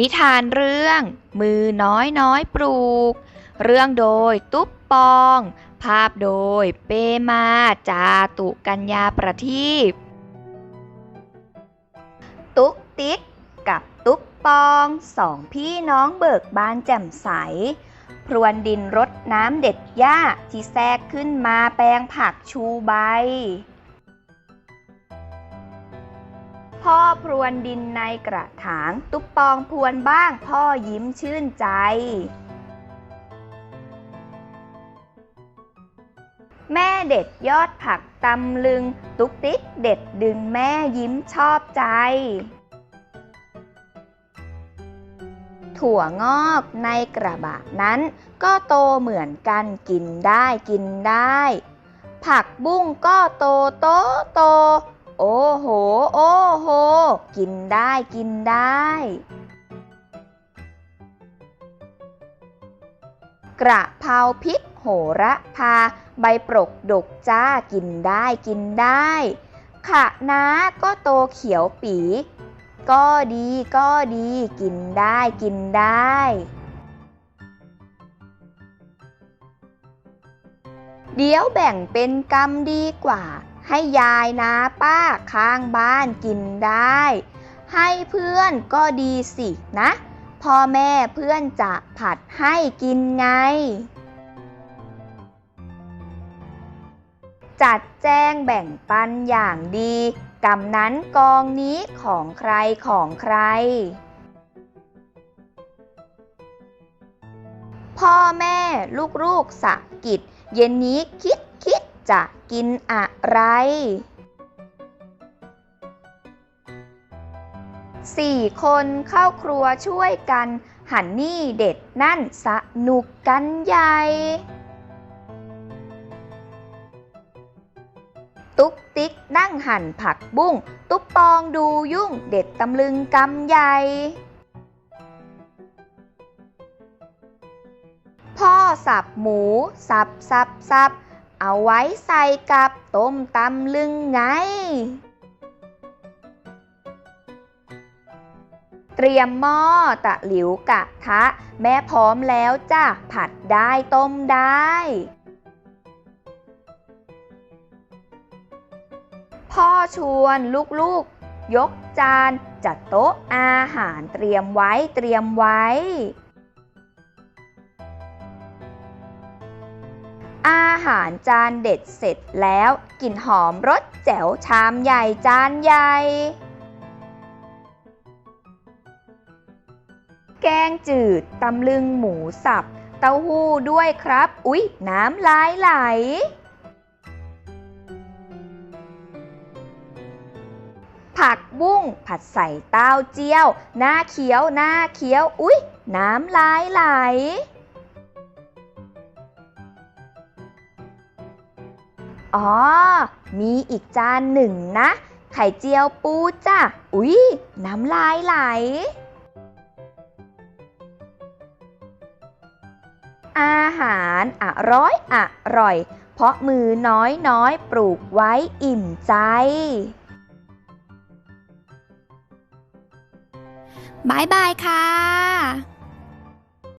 นิทานเรื่องมือน้อยน้อยปลูก เรื่องโดยตุ๊บปอง ภาพโดยเปมาจาตุกัญญาประทีปตุ๊กติ๊กกับตุ๊บปองสองพี่น้องเบิกบานแจ่มใส พรวนดินรดน้ำเด็ดหญ้าที่แทรกขึ้นมาแปลงผักชูใบ พ่อพรวนดินในกระถาง ตุ๊บปองพรวนบ้าง พ่อยิ้มชื่นใจ แม่เด็ดยอดผักตำลึง ตุ๊กติ๊กเด็ดดึงแม่ยิ้มชอบใจ ถั่วงอกในกระบะนั้น ก็โตเหมือนกันกินได้กินได้ ผักบุ้งก็โตโตโต โอ้โห โอ้โห กินได้กินได้ กระเพราพริกโหระพา ใบปรกดกจ้ากินได้กินได้ขะน้าก็โตเขียวปี ก็ดีก็ดีกินได้กินได้ เดี๋ยวแบ่งเป็นกรรมดีกว่า ให้ยายนะป้าข้างบ้านกินได้ ให้เพื่อนก็ดีสินะ พ่อแม่เพื่อนจะผัดให้กินไง จัดแจงแบ่งปันอย่างดีกรรมนั้นกองนี้ของใครของใคร พ่อแม่ลูกๆสะกิด เย็นนี้คิด จะกินอะไร สี่คนเข้าครัวช่วยกัน หันนี่เด็ดนั่นสนุกกันใหญ่ ตุ๊กติ๊กนั่งหั่นผักบุ้ง ตุ๊กปองดูยุ่งเด็ดตำลึงกำใหญ่พ่อสับหมู สับสับสับ เอาไว้ใส่กับต้มตำลึงไง เตรียมหม้อตะหลิวกะทะ แม่พร้อมแล้วจ้ะ ผัดได้ต้มได้ พ่อชวนลูกๆ ยกจาน จัดโต๊ะอาหารเตรียมไว้เตรียมไว้ อาหารจานเด็ดเสร็จแล้วกลิ่นหอมรสแจ๋วชามใหญ่จานใหญ่ แกงจืดตำลึงหมูสับ เต้าหู้ด้วยครับ อุ๊ย น้ำลายไหล ผักบุ้งผัดใส่เต้าเจี้ยว หน้าเขียวหน้าเขียว อุ๊ย น้ำลายไหล อ๋อ มีอีกจานหนึ่งนะ ไข่เจียวปูจ้ะ อุ๊ย น้ำลายไหล อาหารอร่อยอร่อย เพราะมือน้อยน้อยปลูกไว้อิ่มใจ บายบายค่ะ